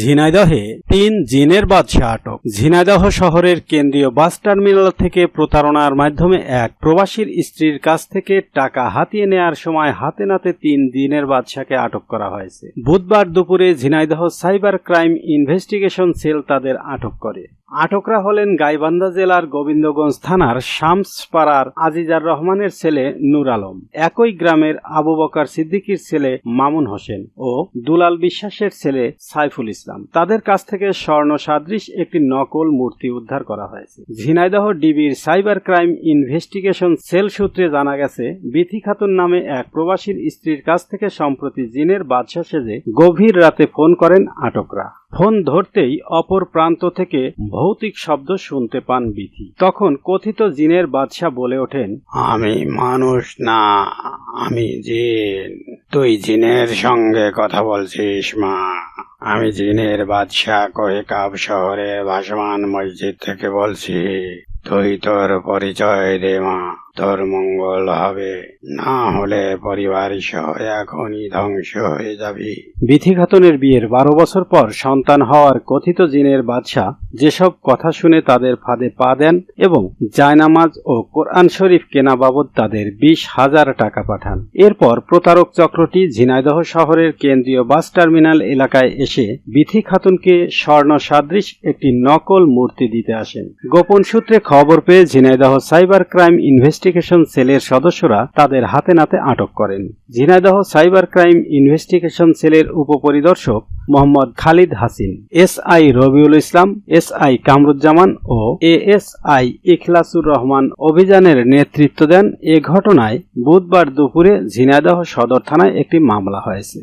ঝিনাইদহে তিন জিনের বাদশাহ আটক। ঝিনাইদহ শহরের কেন্দ্রীয় বাস টার্মিনাল থেকে প্রতারণার মাধ্যমে এক প্রবাসীর স্ত্রীর কাছ থেকে টাকা হাতিয়ে নেয়ার সময় হাতে নাতে তিন দিনের বাদশাকে আটক করা হয়েছে। বুধবার দুপুরে Jhenaidah cyber crime investigation cell তাদের আটক করে। আটকরা হলেন গাইবান্ধা জেলার গোবিন্দগঞ্জ থানার শামসপাড়ার আজিজার রহমানের ছেলে নূর আলম। একই গ্রামের আবু বকার সিদ্দিকীর ছেলে মামুন হোসেন ও দুলাল বিশ্বাসের ছেলে সাইফুল ইসলাম। তাদের কাছ থেকে স্বর্ণ সাদৃশ একটি নকল মূর্তি উদ্ধার করা হয়েছে। ঝিনাইদহ ডিবির সাইবার ক্রাইম ইনভেস্টিগেশন সেল সূত্রে জানা গেছে, বিথি খাতুন নামে এক প্রবাসীর স্ত্রীর কাছ থেকে সম্প্রতি জিনের বাদশা সেজে গভীর রাতে ফোন করেন আটকরা। ফোন ধরতেই অপর প্রান্ত থেকে ভৌতিক শব্দ শুনতে পান বিথি। তখন কথিত জিনের বাদশাহ বলে ওঠেন, আমি মানুষ না, আমি জিন। তুই জিনের সঙ্গে কথা বলছিস, মা। আমি জিনের বাদশাহ কহেকাব শহরের ভাসমান মসজিদ থেকে বলছি, তুই তোর পরিচয় দে, মা। তোর মঙ্গল হবে না হলে পরিবার সহ এখনই ধ্বংস হয়ে যাবি। বিথি খাতুনের বিয়ের বারো বছর পর সন্তান হওয়ার কথিত জিনের বাদশাহ যেসব কথা শুনে তাদের ফাঁদে পা দেন এবং জায়নামাজ ও কোরআন শরীফ কেনা বাবদ তাদের বিশ হাজার টাকা পাঠান। এরপর প্রতারক চক্রটি ঝিনাইদহ শহরের কেন্দ্রীয় বাস টার্মিনাল এলাকায় এসে বিথি খাতুনকে স্বর্ণ সাদৃশ একটি নকল মূর্তি দিতে আসেন। গোপন সূত্রে খবর পেয়ে ঝিনাইদহ সাইবার ক্রাইম ইনভেস্টিগেশন সেলের সদস্যরা তাদের হাতে নাতে আটক করেন। ঝিনাইদহ সাইবার ক্রাইম ইনভেস্টিগেশন সেলের উপপরিদর্শক Mohammad Khalid Hasin, S I Rabiul Islam, S I Kamruzzaman O A S I Ikhlasur Rahman অভিযানের নেতৃত্ব দেন। এ ঘটনায় বুধবার দুপুরে ঝিনাইদহ সদর থানায় একটি মামলা হয়েছে।